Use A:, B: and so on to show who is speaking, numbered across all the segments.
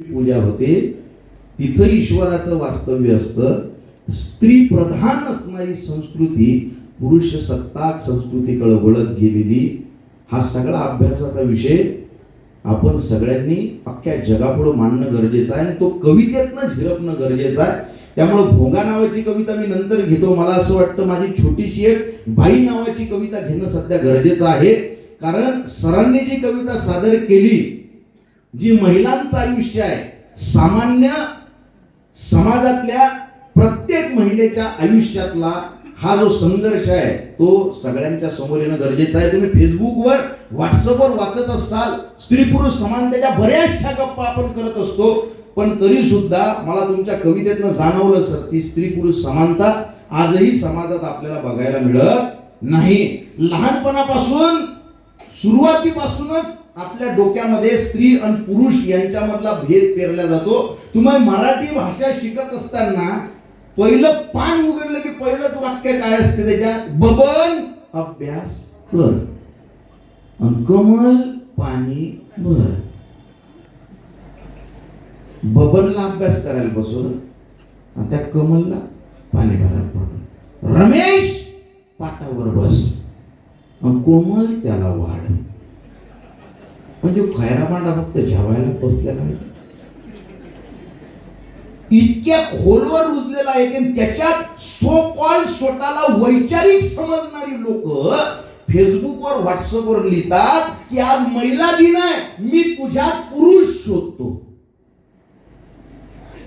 A: पूजा होते. तिथं ईश्वराचं वास्तव्य असतं. स्त्री प्रधान असणारी संस्कृती पुरुष सत्ताक संस्कृतीकडे वळत गेलेली हा सगळा अभ्यासाचा विषय आपण सगळ्यांनी अख्ख्या जगापुढं मांडणं गरजेचं आहे आणि तो कवितेतनं झिरपणं गरजेचं आहे. त्यामुळे भोंगा नावाची कविता मी नंतर घेतो. मला असं वाटतं माझी छोटीशी एक बाई नावाची कविता घेणं सध्या गरजेचं आहे. कारण सरांनी जी कविता सादर केली जी महिलांचं आयुष्य आहे सामान्य समाजातल्या प्रत्येक महिलेच्या आयुष्यातला हा जो संघर्ष आहे तो सगळ्यांच्या समोर येणं गरजेचं आहे. तुम्ही फेसबुकवर व्हॉट्सअपवर वाचत असाल स्त्री पुरुष समानतेच्या बऱ्याचशा गप्पा आपण करत असतो पण तरी सुद्धा मला तुमच्या कवितेतनं जाणवलं सर ती स्त्री पुरुष समानता आजही समाजात आपल्याला बघायला मिळत नाही. लहानपणापासून सुरुवातीपासूनच आपल्या डोक्यामध्ये स्त्री आणि पुरुष यांच्यामधला भेद पेरला जातो. तुम्ही मराठी भाषा शिकत असताना पहिलं पान उघडलं की पहिलंच वाक्य काय असते त्याच्यात? बबन अभ्यास कर. कमल पाणी भर. बबनला अभ्यास करायला बसवलं. आणि त्या कमलला पाणी भरायला पडलं रमेश पाटावर बस. कोमल त्याला वाढ. म्हणजे खैरा मांडा फक्त जेवायला पोचलेला आहे इतक्या खोलवर रुजलेला आहे की त्याच्यात सो कॉल स्वतःला वैचारिक समजणारी लोक फेसबुकवर व्हॉट्सअपवर लिहितात की आज महिला दिन आहे मी तुझ्यात पुरुष शोधतो.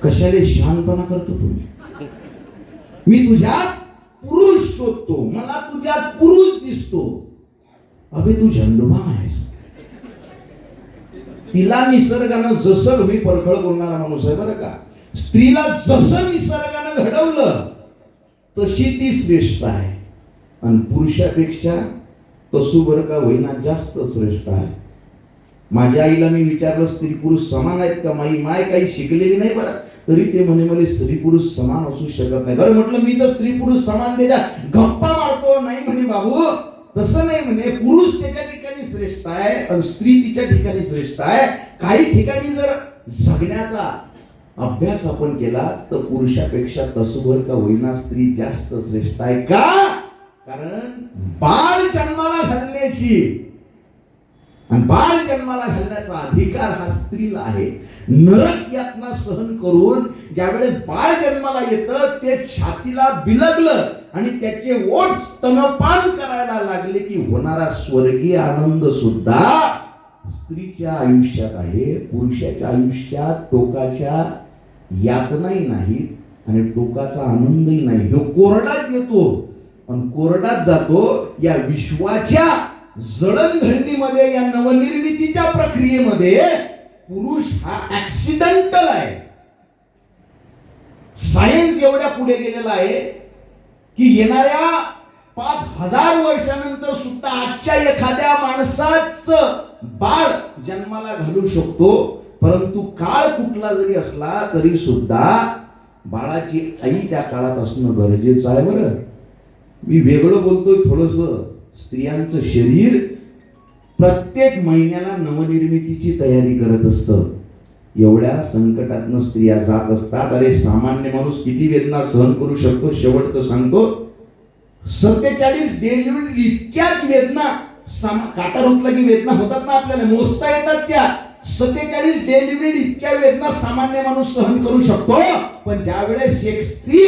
A: कशाने शहाणपणा करतो तुम्ही? मी तुझ्यात पुरुष शोधतो मला तुझ्यात पुरुष दिसतो. अभे तू झंडोबा आहेस. तिला निसर्गानं जसं मी परखळ बोलणारा माणूस आहे बरं का. स्त्रीला जसं निसर्गानं घडवलं तशी ती श्रेष्ठ आहे. आणि पुरुषापेक्षा तसू बरं का होईना जास्त श्रेष्ठ आहे. माझ्या आईला मी विचारलं स्त्री पुरुष समान आहेत का? माई माय काही शिकलेली नाही बरं. तरी ते म्हणे मला स्त्री पुरुष समान असू शकत नाही. बरं म्हटलं मी तर स्त्री पुरुष समान त्याच्या गप्पा मारतो. नाही म्हणे बाबू तसं नाही म्हणे पुरुष त्याच्या ठिकाणी श्रेष्ठ आहे आणि स्त्री तिच्या ठिकाणी श्रेष्ठ आहे. काही ठिकाणी जर जगण्याचा अभ्यास आपण केला तर पुरुषापेक्षा तसुभर का होईना स्त्री जास्त श्रेष्ठ आहे का? कारण बाळ जन्माला घालण्याची आणि बाळ जन्माला घालण्याचा अधिकार हा स्त्रीला आहे. नरक यातना सहन करून ज्यावेळेस बाळ जन्माला येतं ते छातीला बिलगलं आणि त्याचे ओठ स्तनपान करायला लागले की होणारा स्वर्गीय आनंद सुद्धा स्त्रीच्या आयुष्यात आहे पुरुषाच्या आयुष्यात टोकाच्या यातनाही नाहीत आणि टोकाचा आनंदही नाही. ह्यो कोरडाच येतो पण कोरडाच जातो या विश्वाच्या जडणघडणीमध्ये या नवनिर्मितीच्या प्रक्रियेमध्ये पुरुष हा ऍक्सिडेंटल आहे. सायन्स एवढ्या पुढे गेलेला आहे की येणाऱ्या पाच हजार वर्षानंतर सुद्धा आजच्या एखाद्या माणसाच बाळ जन्माला घालू शकतो परंतु काळ कुठला जरी असला तरी सुद्धा बाळाची आई त्या काळात असणं गरजेचं आहे बरं. मी वेगळं बोलतोय थोडस. स्त्रियांचं शरीर प्रत्येक महिन्याला नवनिर्मितीची तयारी करत असतं. एवढ्या संकटातनं स्त्रिया जात असतात. अरे सामान्य माणूस किती वेदना सहन करू शकतो? शेवटचं सांगतो सत्तेचाळीस डेलिव्हरी इतक्याच वेदना काटा रोखला की वेदना होतात ना आपल्याला? मोजता येतात त्या. सत्तेचाळीस डेलिव्हरी इतक्या वेदना सामान्य माणूस सहन करू शकतो. पण ज्या वेळेस एक स्त्री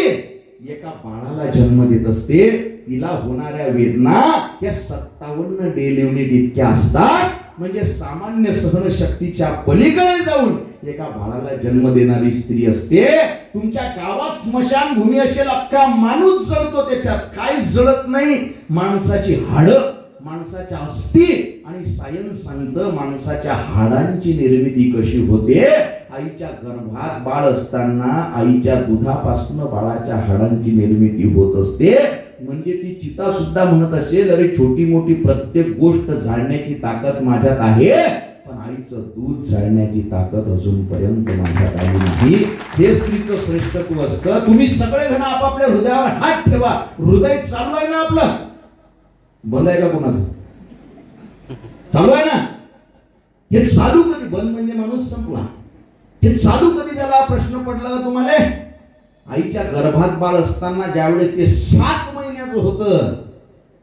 A: एका बाळाला जन्म देत असते तिला होणाऱ्या वेदना या सत्तावन्न डेलिव्हरी इतक्या असतात. म्हणजे सामान्य सहनशक्तीच्या पलीकडे जाऊन एका बाळाला जन्म देणारी स्त्री असते तुमच्या गावात स्मशानभूमी असेल अख्खा माणूस जळतो त्याच्यात. काय जळत नाही? माणसाची हाडं माणसाच्या अस्थी आणि सायन्स सांगतं माणसाच्या हाडांची निर्मिती कशी होते? आईच्या गर्भात बाळ असताना आईच्या दुधापासून बाळाच्या हाडांची निर्मिती होत असते. म्हणजे ती चिता सुद्धा म्हणत असेल अरे छोटी मोठी प्रत्येक गोष्ट जाणण्याची ताकद माझ्यात आहे. आईचं दूध जाळण्याची ताकद अजूनपर्यंत माझ्यात आली नाही. हे स्त्रीचं श्रेष्ठत्व असतं. तुम्ही सगळेजण आपापल्या हृदयावर हात ठेवा. हृदय चालू आहे ना आपलं? बंद आहे का कोणाचं? चालू आहे ना? हे चालू कधी? बंद म्हणजे माणूस संपला. हे चालू कधी त्याला प्रश्न पडला का तुम्हाला? आईच्या गर्भात बाळ असताना ज्यावेळेस ते सात महिन्याचं होतं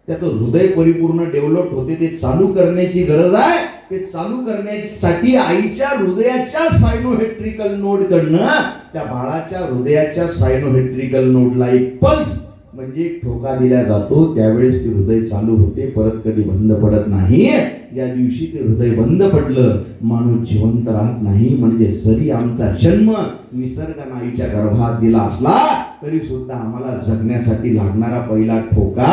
A: त्याचं हृदय परिपूर्ण डेव्हलप होते ते चालू करण्याची गरज आहे. ते चालू करण्यासाठी आईच्या हृदयाच्या सायनोहेट्रिकल नोड कडनं त्या बाळाच्या हृदयाच्या सायनोहेट्रिकल नोडला एक पल्स म्हणजे एक ठोका दिला जातो. त्यावेळेस ते हृदय चालू होते परत कधी बंद पडत नाही. या दिवशी ते हृदय बंद पडलं माणूस जिवंत राहत नाही. म्हणजे जरी आमचा जन्म निसर्गानं आईच्या गर्भात दिला असला तरी सुद्धा आम्हाला जगण्यासाठी लागणारा पहिला ठोका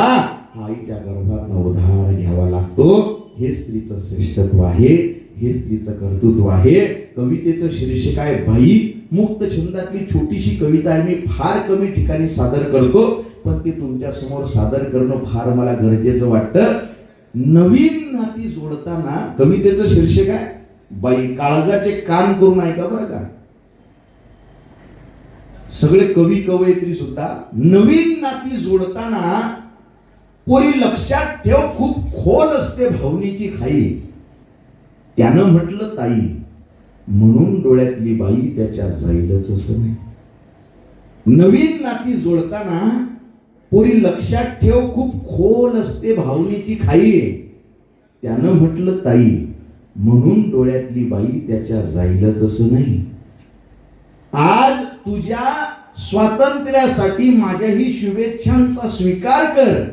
A: आईच्या गर्भात उधार घ्यावा लागतो. हे स्त्रीचं श्रेष्ठत्व आहे हे स्त्रीचं कर्तृत्व आहे. कवितेचं शीर्षक आहे बाई मुक्त छंदातली छोटीशी कविता आहे. मी फार कमी ठिकाणी सादर करतो पण ती तुमच्यासमोर सादर करणं फार मला गरजेचं वाटतं. नवीन नाती जोडताना कवितेचं शीर्षक आहे बाई काळजाचे कान करून ऐका बरं का. सगळे कवी कवयित्री सुद्धा नवीन नाती जोडताना पोरी लक्षात ठेव खूप खोल असते भावनेची खाई. त्यानं म्हटलं ताई म्हणून डोळ्यातली बाई त्याच्या जाईलच असं नाही. नवीन नाती जोडताना पोरी लक्षात ठेव खूप खोल असते भावनेची खाई. त्यानं म्हटलं ताई म्हणून डोळ्यातली बाई त्याच्या जाईलच असं नाही. आज तुझ्या स्वातंत्र्यासाठी माझ्याही शुभेच्छांचा स्वीकार कर.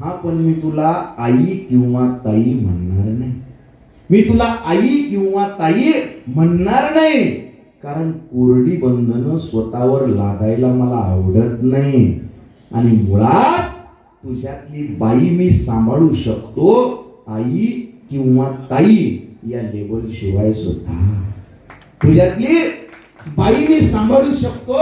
A: हा पण मी तुला आई किंवा ताई म्हणणार नाही. मी तुला आई किंवा ताई म्हणणार नाही. कारण कोरडी बंधनं स्वतःवर लादायला मला आवडत नाही. आणि मुळात तुझ्यातली बाई मी सांभाळू शकतो आई किंवा ताई या लेबल शिवाय सुद्धा. तुझ्यातली बाई मी सांभाळू शकतो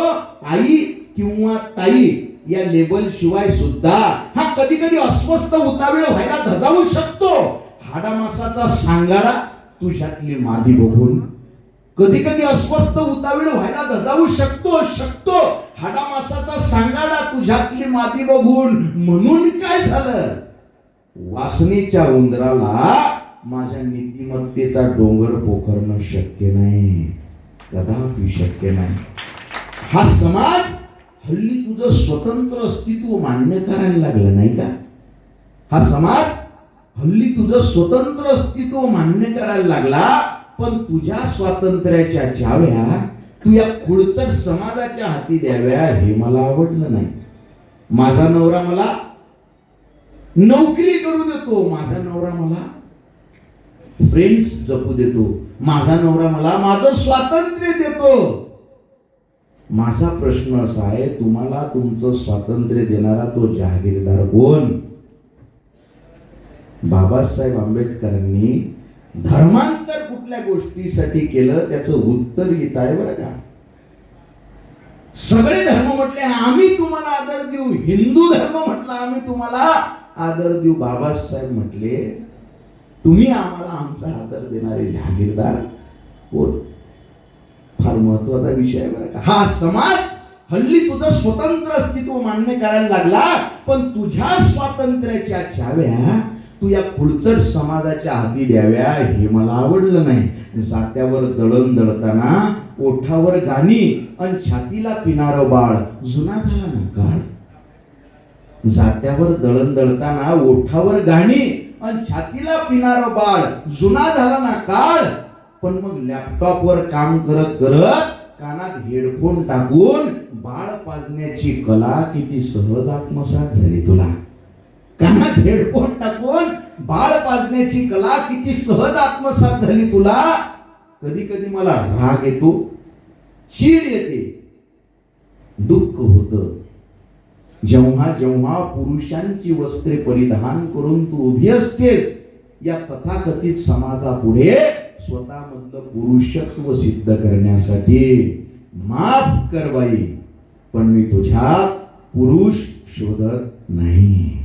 A: आई किंवा ताई या लेबल शिवाय सुद्धा हा कधी कधी अस्वस्थ उतावीळ व्हायला धजावू शकतो. हाडामासाचा सांगाडा तुझ्यातली मादी बघून. कधी कधी अस्वस्थ उतावीळ व्हायला धजावू शकतो शकतो. हाडामासाचा सांगाडा तुझ्यातली माती बघून. म्हणून काय झालं? वासनेच्या उंदराला माझ्या नीतिमत्तेचा डोंगर पोखरणं शक्य नाही. कदापि शक्य नाही. हा समाज हल्ली तुझं स्वतंत्र अस्तित्व मान्य करायला लागलं नाही का? हा समाज हल्ली तुझं स्वतंत्र अस्तित्व मान्य करायला लागला पण तुझ्या स्वातंत्र्याच्या चाव्या तू या खुळचट समाजाच्या हाती द्याव्या हे मला आवडलं नाही. माझा नवरा मला नोकरी करू देतो माझा नवरा मला फ्रेंड्स जपू देतो माझा नवरा मला माझं स्वातंत्र्य देतो. माझा प्रश्न असा आहे तुम्हाला तुमचं स्वातंत्र्य देणारा तो जहागीरदार कोण? बाबासाहेब आंबेडकरांनी धर्मांतर कुठल्या गोष्टीसाठी केलं त्याचं उत्तर येत आहे बरं का? सगळे धर्म म्हटले आम्ही तुम्हाला आदर देऊ. हिंदू धर्म म्हटला आम्ही तुम्हाला आदर देऊ. बाबासाहेब म्हटले तुम्ही आम्हाला आमचा आदर देणारे जहागीरदार कोण? महत्त्वाचा विषय आहे बरं का. हा समाज हल्ली तुझं स्वतंत्र अस्तित्व मान्य करायला लागला पण तुझ्या स्वातंत्र्याच्या चाव्या तू या खुडचट समाजाच्या हाती द्याव्या हे मला आवडलं नाही. जात्यावर दळण दळताना ओठावर गाणी आणि छातीला पिणार बाळ. जुना झाला ना काळ. जात्यावर दळण दळताना ओठावर गाणी आणि छातीला पिणारं बाळ. जुना झाला ना काळ. पण मग लॅपटॉपवर काम करत करत कानात हेडफोन टाकून बाळ पाजण्याची कला किती सहज आत्मसात झाली तुला. कानात हेडफोन टाकून बाळ पाजण्याची कला किती सहज आत्मसात झाली तुला. कधी कधी मला राग येतो शीड येते दुःख होतं. जेव्हा जेव्हा पुरुषांची वस्त्रे परिधान करून तू उभी असतेस या तथाकथित समाजापुढे स्वतःमधलं पुरुषत्व सिद्ध करण्यासाठी माफ कर बाई पण मी तुझ्या पुरुष शोधत नाही.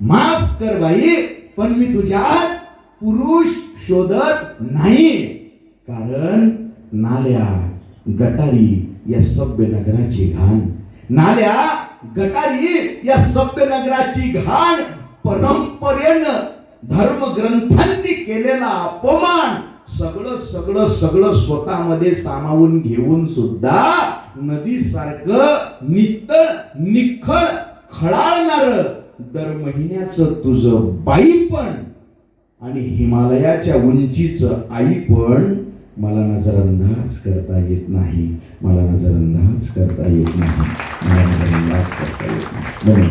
A: माफ कर बाई पण मी तुझ्यात पुरुष शोधत नाही. कारण नाल्या गटारी या सभ्य नगराची घाण. नाल्या गटारी या सभ्य नगराची घाण परंपरेनं धर्मग्रंथांनी केलेला अपमान सगळं सगळं सगळं स्वतःमध्ये सामावून घेऊन सुद्धा नदीसारखं नितळ निखळ खळाळणार दर महिन्याचं तुझं बाई पण आणि हिमालयाच्या उंचीचं आई पण मला नजरअंदाज करता येत नाही. मला नजरअंदाज करता येत नाही. मला नजरअंदाज करता येत नाही.